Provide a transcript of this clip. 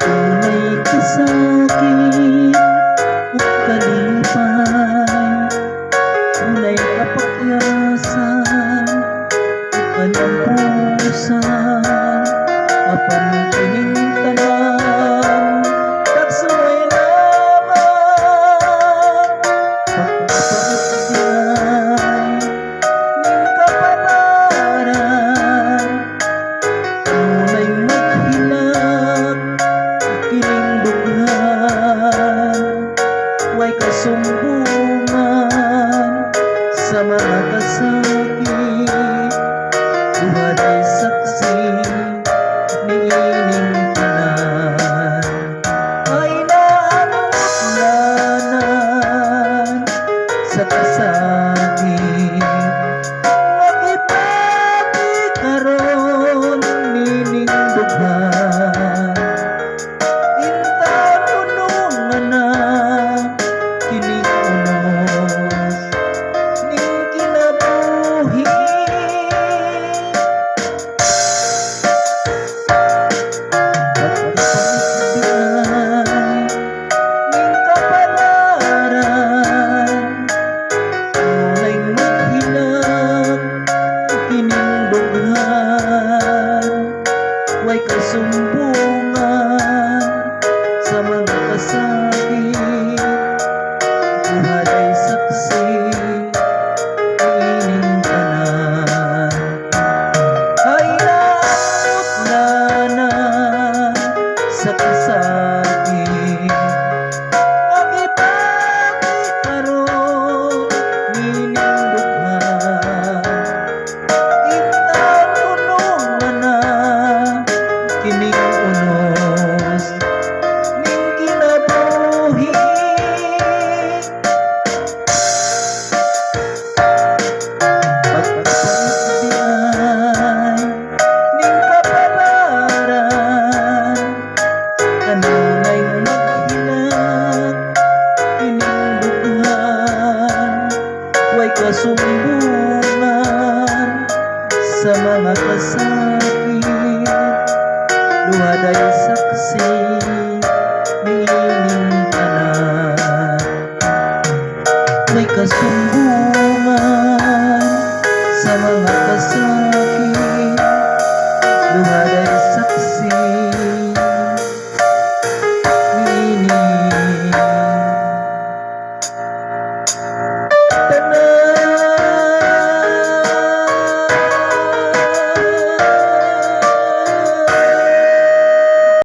to make a sound. Mga kasakit Duha ay saksi ni ining tanan Ay naamulanan sa kasakit blossom Way kasumbungan sa mga kasakit. Luhaday saksi nining tanan May kasumbungan